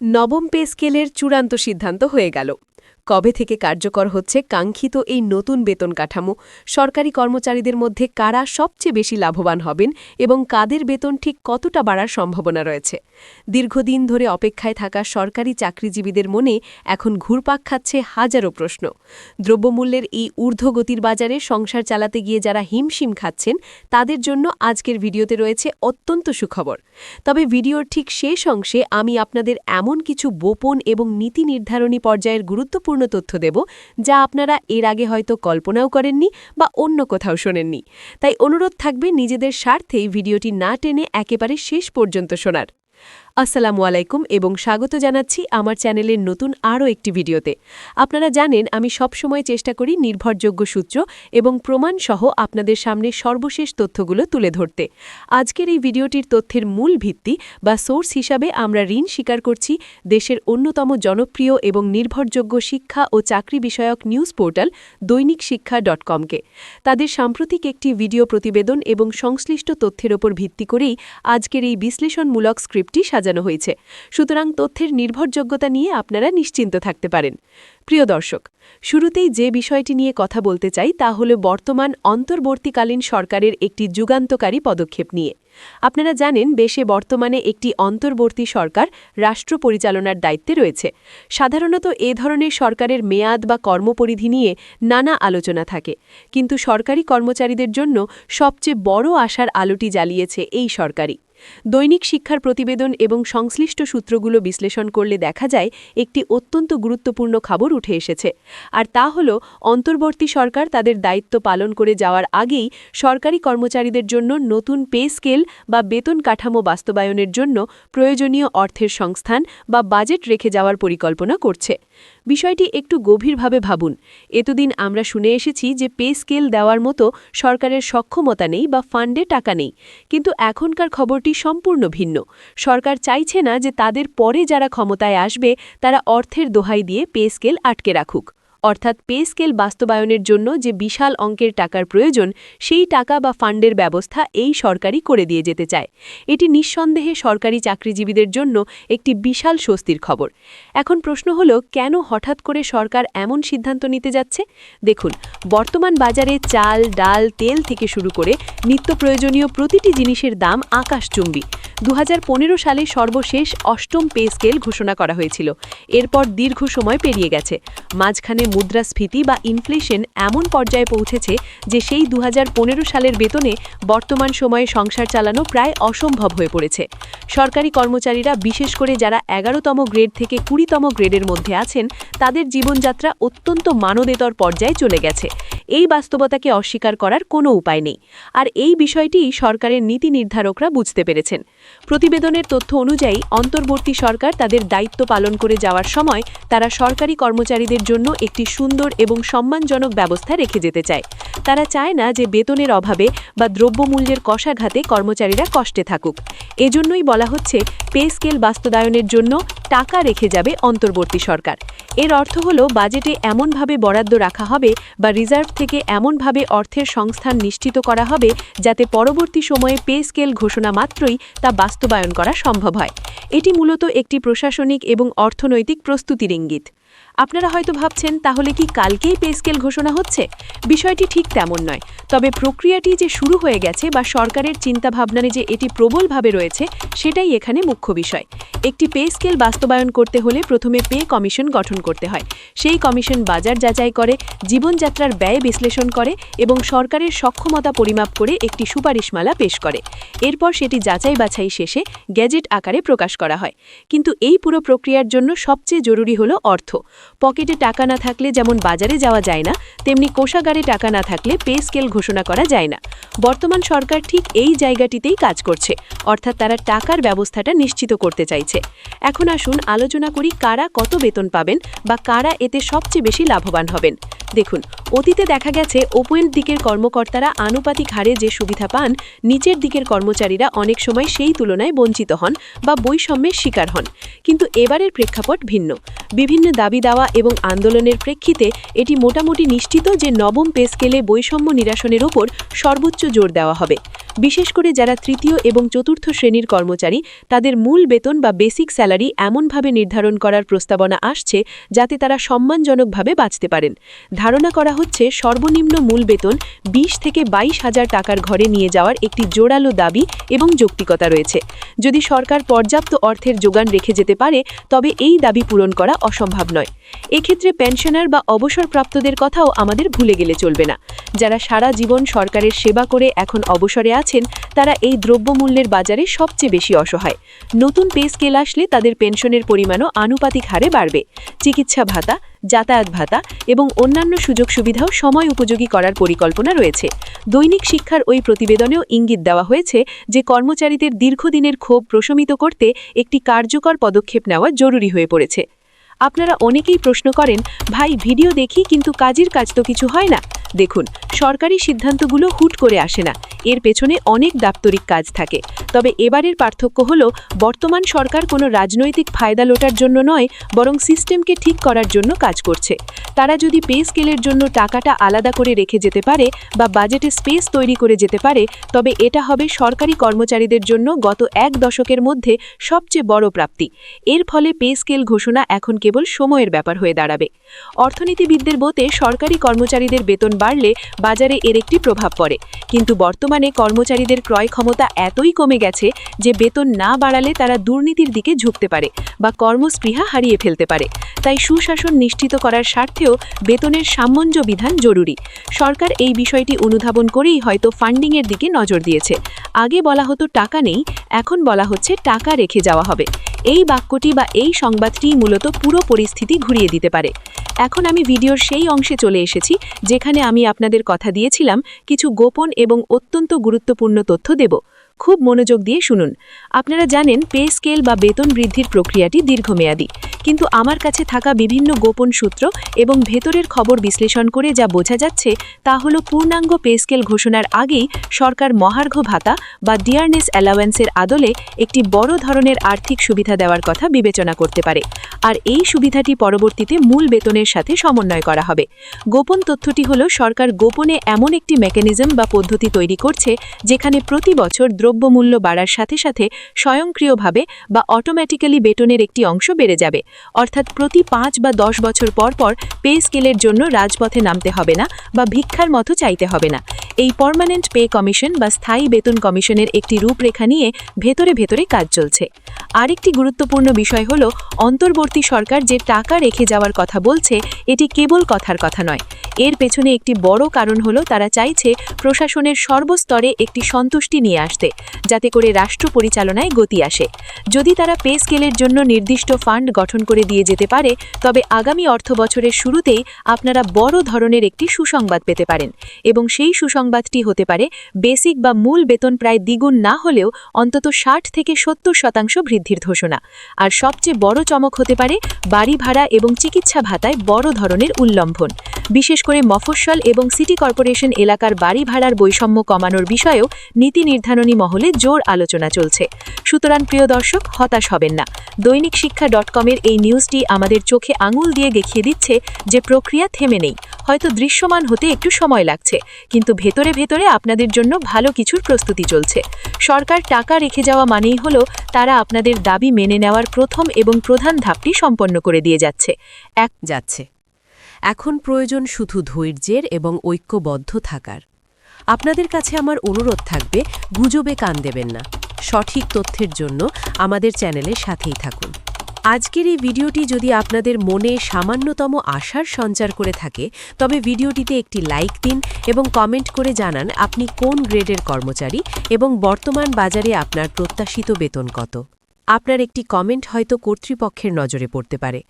নবম পে স্কেলের চূড়ান্ত সিদ্ধান্ত হয়ে গেল। কবে থেকে কার্যকর হচ্ছে কাঙ্ক্ষিত এই নতুন বেতন কাঠামো? সরকারি কর্মচারীদের মধ্যে কারা সবচেয়ে বেশি লাভবান হবেন এবং কাদের বেতন ঠিক কতটা বাড়ার সম্ভাবনা রয়েছে? দীর্ঘদিন ধরে অপেক্ষায় থাকা সরকারি চাকরিজীবীদের মনে এখন ঘুরপাক খাচ্ছে হাজারো প্রশ্ন। দ্রব্যমূল্যের এই ঊর্ধ্বগতির বাজারে সংসার চালাতে গিয়ে যারা হিমশিম খাচ্ছেন, তাদের জন্য আজকের ভিডিওতে রয়েছে অত্যন্ত সুখবর। তবে ভিডিওর ঠিক শেষ অংশে আমি আপনাদের এমন কিছু বোপন এবং নীতি নির্ধারণী পর্যায়ের গুরুত্বপূর্ণ তথ্য দেব, যা আপনারা এর আগে হয়তো কল্পনাও করেননি বা অন্য কোথাও শোনেননি। তাই অনুরোধ থাকবে নিজেদের স্বার্থেই ভিডিওটি না টেনে একেবারে শেষ পর্যন্ত শোনার। আসসালামু আলাইকুম এবং স্বাগত জানাচ্ছি আমার চ্যানেলের নতুন আরও একটি ভিডিওতে। আপনারা জানেন, আমি সবসময় চেষ্টা করি নির্ভরযোগ্য সূত্র এবং প্রমাণসহ আপনাদের সামনে সর্বশেষ তথ্যগুলো তুলে ধরতে। আজকের এই ভিডিওটির তথ্যের মূল ভিত্তি বা সোর্স হিসাবে আমরা ঋণ স্বীকার করছি দেশের অন্যতম জনপ্রিয় এবং নির্ভরযোগ্য শিক্ষা ও চাকরি বিষয়ক নিউজ পোর্টাল দৈনিক শিক্ষা ডট কমকে তাদের সাম্প্রতিক একটি ভিডিও প্রতিবেদন এবং সংশ্লিষ্ট তথ্যের ওপর ভিত্তি করেই আজকের এই বিশ্লেষণমূলক স্ক্রিপ্টটি সাজানো হয়েছে। সুতরাং তথ্যের নির্ভরযোগ্যতা নিয়ে আপনারা নিশ্চিন্ত থাকতে পারেন। প্রিয় দর্শক, শুরুতেই যে বিষয়টি নিয়ে কথা বলতে চাই তা হল বর্তমান অন্তর্বর্তীকালীন সরকারের একটি যুগান্তকারী পদক্ষেপ নিয়ে। আপনারা জানেন, দেশে বর্তমানে একটি অন্তর্বর্তী সরকার রাষ্ট্র পরিচালনার দায়িত্বে রয়েছে। সাধারণত এ ধরনের সরকারের মেয়াদ বা কর্মপরিধি নিয়ে নানা আলোচনা থাকে। কিন্তু সরকারি কর্মচারীদের জন্য সবচেয়ে বড় আশার আলোটি জ্বালিয়েছে এই সরকারি দৈনিক শিক্ষার প্রতিবেদন এবং সংশ্লিষ্ট সূত্রগুলো বিশ্লেষণ করলে দেখা যায়, একটি অত্যন্ত গুরুত্বপূর্ণ খবর উঠে এসেছে। আর তা হল, অন্তর্বর্তী সরকার তাদের দায়িত্ব পালন করে যাওয়ার আগেই সরকারি কর্মচারীদের জন্য নতুন পে স্কেল বা বেতন কাঠামো বাস্তবায়নের জন্য প্রয়োজনীয় অর্থের সংস্থান বা বাজেট রেখে যাওয়ার পরিকল্পনা করছে। বিষয়টি একটু গভীরভাবে ভাবুন। এতদিন আমরা শুনে এসেছি যে পে স্কেল দেওয়ার মতো সরকারের সক্ষমতা নেই বা ফান্ডে টাকা নেই। কিন্তু এখনকার খবরটি সম্পূর্ণ ভিন্ন। সরকার চাইছে না যে তাদের পরে যারা ক্ষমতায় আসবে, তারা অর্থের দোহাই দিয়ে পে স্কেল আটকে রাখুক। অর্থাৎ পে স্কেল বাস্তবায়নের জন্য যে বিশাল অঙ্কের টাকার প্রয়োজন, সেই টাকা বা ফান্ডের ব্যবস্থা এই সরকারই করে দিয়ে যেতে চায়। এটি নিঃসন্দেহে সরকারি চাকরিজীবীদের জন্য একটি বিশাল স্বস্তির খবর। এখন প্রশ্ন হল, কেন হঠাৎ করে সরকার এমন সিদ্ধান্ত নিতে যাচ্ছে? দেখুন, বর্তমান বাজারে চাল, ডাল, তেল থেকে শুরু করে নিত্য প্রয়োজনীয় প্রতিটি জিনিসের দাম আকাশচুম্বী। দু হাজার পনেরো সালে সর্বশেষ অষ্টম পে স্কেল ঘোষণা করা হয়েছিল। এরপর দীর্ঘ সময় পেরিয়ে গেছে। মাঝখানে মুদ্রাস্ফীতি বা ইনফ্লেশন এমন পর্যায়ে পৌঁছেছে যে সেই দু হাজার পনেরো সালের বেতনে বর্তমান সময়ে সংসার চালানো প্রায় অসম্ভব হয়ে পড়েছে। সরকারি কর্মচারীরা, বিশেষ করে যারা এগারোতম গ্রেড থেকে কুড়িতম গ্রেডের মধ্যে আছেন, তাদের জীবনযাত্রা অত্যন্ত মানদেতর পর্যায়ে চলে গেছে। এই বাস্তবতাকে অস্বীকার করার কোনো উপায় নেই। আর এই বিষয়টি সরকারের নীতি নির্ধারকরা বুঝতে পেরেছেন। প্রতিবেদনের তথ্য অনুযায়ী, অন্তর্বর্তী সরকার তাদের দায়িত্ব পালন করে যাওয়ার সময় তারা সরকারি কর্মচারীদের জন্য একটি সুন্দর এবং সম্মানজনক ব্যবস্থা রেখে যেতে চায়। তারা চায় না যে বেতনের অভাবে বা দ্রব্যমূল্যের কষাঘাতে কর্মচারীরা কষ্টে থাকুক। এজন্যই বলা হচ্ছে, পে স্কেল বাস্তবায়নের জন্য টাকা রেখে যাবে অন্তর্বর্তী সরকার। এর অর্থ হল, বাজেটে এমনভাবে বরাদ্দ রাখা হবে বা রিজার্ভ থেকে এমনভাবে অর্থের সংস্থান নিশ্চিত করা হবে যাতে পরবর্তী সময়ে পে স্কেল ঘোষণা মাত্রই তা বাস্তবায়ন করা সম্ভব হয়। এটি মূলত একটি প্রশাসনিক এবং অর্থনৈতিক প্রস্তুতির ইঙ্গিত। আপনারা হয়তো ভাবছেন, তাহলে কি কালকেই পে স্কেল ঘোষণা হচ্ছে? বিষয়টি ঠিক তেমন নয়। তবে প্রক্রিয়াটি যে শুরু হয়ে গেছে বা সরকারের চিন্তাভাবনানে যে এটি প্রবলভাবে রয়েছে, সেটাই এখানে মুখ্য বিষয়। একটি পে স্কেল বাস্তবায়ন করতে হলে প্রথমে পে কমিশন গঠন করতে হয়। সেই কমিশন বাজার যাচাই করে, জীবনযাত্রার ব্যয় বিশ্লেষণ করে এবং সরকারের সক্ষমতা পরিমাপ করে একটি সুপারিশমালা পেশ করে। এরপর সেটি যাচাই বাছাই শেষে গ্যাজেট আকারে প্রকাশ করা হয়। কিন্তু এই পুরো প্রক্রিয়ার জন্য সবচেয়ে জরুরি হল অর্থ। পকেটে টাকা না থাকলে যেমন বাজারে যাওয়া যায় না, তেমনি কোষাগারে টাকা না থাকলে পে স্কেল ঘোষণা করা যায় না। বর্তমান সরকার ঠিক এই জায়গাটিতেই কাজ করছে, অর্থাৎ তারা টাকার ব্যবস্থাটা নিশ্চিত করতে চাইছে। এখন আসুন আলোচনা করি কারা কত বেতন পাবেন বা কারা এতে সবচেয়ে বেশি লাভবান হবেন। দেখুন, অতীতে দেখা গেছে ওপের দিকের কর্মকর্তারা আনুপাতিক হারে যে সুবিধা পান, নিচের দিকের কর্মচারীরা অনেক সময় সেই তুলনায় বঞ্চিত হন বা বৈষম্যের শিকার হন। কিন্তু এবারের প্রেক্ষাপট ভিন্ন। বিভিন্ন দাবি দাওয়া এবং আন্দোলনের প্রেক্ষিতে এটি মোটামুটি নিশ্চিত যে নবম পে স্কেলে বৈষম্য নিরাসনের ওপর সর্বোচ্চ জোর দেওয়া হবে। বিশেষ করে যারা তৃতীয় এবং চতুর্থ শ্রেণির কর্মচারী, তাদের মূল বেতন বা বেসিক স্যালারি এমনভাবে নির্ধারণ করার প্রস্তাবনা আসছে যাতে তারা সম্মানজনকভাবে বাঁচতে পারেন। ধারণা করা হচ্ছে সর্বনিম্ন মূল বেতন বিশ থেকে বাইশ হাজার টাকার ঘরে নিয়ে যাওয়ার একটি জোরালো দাবি এবং যৌক্তিকতা রয়েছে। যদি সরকার পর্যাপ্ত অর্থের যোগান রেখে যেতে পারে, তবে এই দাবি পূরণ করা অসম্ভব নয়। এক্ষেত্রে পেনশনার বা অবসরপ্রাপ্তদের কথাও আমাদের ভুলে গেলে চলবে না। যারা সারা জীবন সরকারের সেবা করে এখন অবসরে আছেন, তারা এই দ্রব্যমূল্যের বাজারে সবচেয়ে বেশি অসহায়। নতুন পে স্কেল আসলে তাদের পেনশনের পরিমাণও আনুপাতিক হারে বাড়বে। চিকিৎসা ভাতা, যাতায়াত ভাতা এবং অন্যান্য সুযোগ সুবিধাও সময় উপযোগী করার পরিকল্পনা রয়েছে। দৈনিক শিক্ষার ওই প্রতিবেদনেও ইঙ্গিত দেওয়া হয়েছে যে, কর্মচারীদের দীর্ঘদিনের ক্ষোভ প্রশমিত করতে একটি কার্যকর পদক্ষেপ নেওয়া জরুরি হয়ে পড়েছে। আপনারা অনেকেই প্রশ্ন করেন ভাই ভিডিও দেখি কিন্তু কাজের কাজ তো কিছু হয় না। দেখুন, সরকারি সিদ্ধান্তগুলো হুট করে আসে না। এর পেছনে অনেক দাপ্তরিক কাজ থাকে। তবে এবারের পার্থক্য হল, বর্তমান সরকার কোনো রাজনৈতিক ফায়দা লোটার জন্য নয়, বরং সিস্টেমকে ঠিক করার জন্য কাজ করছে। তারা যদি পে স্কেলের জন্য টাকাটা আলাদা করে রেখে যেতে পারে বা বাজেটে স্পেস তৈরি করে যেতে পারে, তবে এটা হবে সরকারি কর্মচারীদের জন্য গত এক দশকের মধ্যে সবচেয়ে বড় প্রাপ্তি। এর ফলে পে স্কেল ঘোষণা এখন কেবল সময়ের ব্যাপার হয়ে দাঁড়াবে। অর্থনীতিবিদদের মতে, সরকারি কর্মচারীদের বেতন বাড়লে বাজারে এর একটি প্রভাব পড়ে। কিন্তু বর্তমানে কর্মচারীদের ক্রয় ক্ষমতা এতই কমে গেছে যে বেতন না বাড়ালে তারা দুর্নীতির দিকে ঝুঁকতে পারে বা কর্মস্পৃহা হারিয়ে ফেলতে পারে। তাই সুশাসন নিশ্চিত করার স্বার্থেও বেতনের সামঞ্জ্য বিধান জরুরি। সরকার এই বিষয়টি অনুধাবন করেই হয়তো ফান্ডিংয়ের দিকে নজর দিয়েছে। আগে বলা হতো টাকা নেই, এখন বলা হচ্ছে টাকা রেখে যাওয়া হবে। এই বাক্যটি বা এই সংবাদটি মূলত পুরো পরিস্থিতি ঘুরিয়ে দিতে পারে। এখন আমি ভিডিওর সেই অংশে চলে এসেছি, যেখানে আমি আপনাদের কথা দিয়েছিলাম, কিছু গোপন এবং অত্যন্ত গুরুত্বপূর্ণ তথ্য দেব। খুব মনোযোগ দিয়ে শুনুন। আপনারা জানেন, পে স্কেল বা বেতন বৃদ্ধির প্রক্রিয়াটি দীর্ঘমেয়াদী। কিন্তু আমার কাছে থাকা বিভিন্ন গোপন সূত্র এবং ভেতরের খবর বিশ্লেষণ করে যা বোঝা যাচ্ছে তা হলো পূর্ণাঙ্গ পে স্কেল ঘোষণার আগেই সরকার মহার্ঘ ভাতা বা ডিয়ারনেস অ্যালাওয়েন্সের আদলে একটি বড় ধরনের আর্থিক সুবিধা দেওয়ার কথা বিবেচনা করতে পারে। আর এই সুবিধাটি পরবর্তীতে মূল বেতনের সাথে সমন্বয় করা হবে। গোপন তথ্যটি হল, সরকার গোপনে এমন একটি মেকানিজম বা পদ্ধতি তৈরি করছে যেখানে প্রতি বছর দ্রব্যমূল্য বাড়ার সাথে সাথে স্বয়ংক্রিয়ভাবে বা অটোমেটিক্যালি বেতনের একটি অংশ বেড়ে যাবে। অর্থাৎ প্রতি পাঁচ বা দশ বছর পর পর পে স্কেলের জন্য রাজপথে নামতে হবে না বা ভিক্ষার মতো চাইতে হবে না। এই পার্মানেন্ট পে কমিশন বা স্থায়ী বেতন কমিশনের একটি রূপরেখা নিয়ে ভেতরে ভেতরে কাজ চলছে। আরেকটি গুরুত্বপূর্ণ বিষয় হল, অন্তর্বর্তী সরকার যে টাকা রেখে যাওয়ার কথা বলছে, এটি কেবল কথার কথা নয়। এর পেছনে একটি বড় কারণ হলো, তারা চাইছে প্রশাসনের সর্বস্তরে একটি সন্তুষ্টি নিয়ে আসতে, যাতে করে রাষ্ট্র পরিচালনায় গতি আসে। যদি তারা পে স্কেলের জন্য নির্দিষ্ট ফান্ড গঠন করে দিয়ে যেতে পারে, তবে আগামী অর্থ বছরের শুরুতেই আপনারা বড় ধরনের একটি সুসংবাদ পেতে পারেন। এবং সেই সুসংবাদটি হতে পারে, বেসিক বা মূল বেতন প্রায় দ্বিগুণ না হলেও অন্তত ষাট থেকে সত্তর শতাংশ বৃদ্ধির ঘোষণা। আর সবচেয়ে বড় চমক হতে পারে, বাড়ি ভাড়া এবং চিকিৎসা ভাতায় বড় ধরনের উল্লম্ঘন বিশেষ করে মফস্বল এবং সিটি কর্পোরেশন এলাকার বাড়ি ভাড়ার বৈষম্য কমানোর বিষয়েও নীতি নির্ধারণী মহলে জোর আলোচনা চলছে। সুতরাং প্রিয় দর্শক, হতাশ হবেন না। দৈনিক শিক্ষা ডট কমের এই নিউজটি আমাদের চোখে আঙুল দিয়ে দেখিয়ে দিচ্ছে যে প্রক্রিয়া থেমে নেই। হয়তো দৃশ্যমান হতে একটু সময় লাগছে, কিন্তু ভেতরে ভেতরে আপনাদের জন্য ভালো কিছুর প্রস্তুতি চলছে। সরকার টাকা রেখে যাওয়া মানেই হলো তারা আপনাদের দাবি মেনে নেওয়ার প্রথম এবং প্রধান ধাপটি সম্পন্ন করে দিয়ে যাচ্ছে। এক যাচ্ছে। এখন প্রয়োজন শুধু ধৈর্যের এবং ঐক্যবদ্ধ থাকার। আপনাদের কাছে আমার অনুরোধ থাকবে, গুজবে কান দেবেন না। সঠিক তথ্যের জন্য আমাদের চ্যানেলের সাথেই থাকুন। আজকের এই ভিডিওটি যদি আপনাদের মনে সামান্যতম আশার সঞ্চার করে থাকে, তবে ভিডিওটিতে একটি লাইক দিন এবং কমেন্ট করে জানান আপনি কোন গ্রেডের কর্মচারী এবং বর্তমান বাজারে আপনার প্রত্যাশিত বেতন কত। আপনার একটি কমেন্ট হয়তো কর্তৃপক্ষের নজরে পড়তে পারে।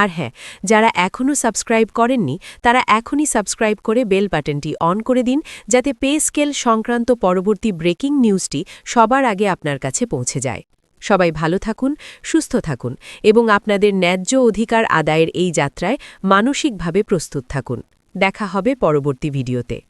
আর হ্যাঁ যারা এখনও সাবস্ক্রাইব করেননি, তারা এখনই সাবস্ক্রাইব করে বেল বাটনটি অন করে দিন, যাতে পে স্কেল সংক্রান্ত পরবর্তী ব্রেকিং নিউজটি সবার আগে আপনার কাছে পৌঁছে যায়। সবাই ভালো থাকুন, সুস্থ থাকুন এবং আপনাদের ন্যায্য অধিকার আদায়ের এই যাত্রায় মানসিকভাবে প্রস্তুত থাকুন। দেখা হবে পরবর্তী ভিডিওতে।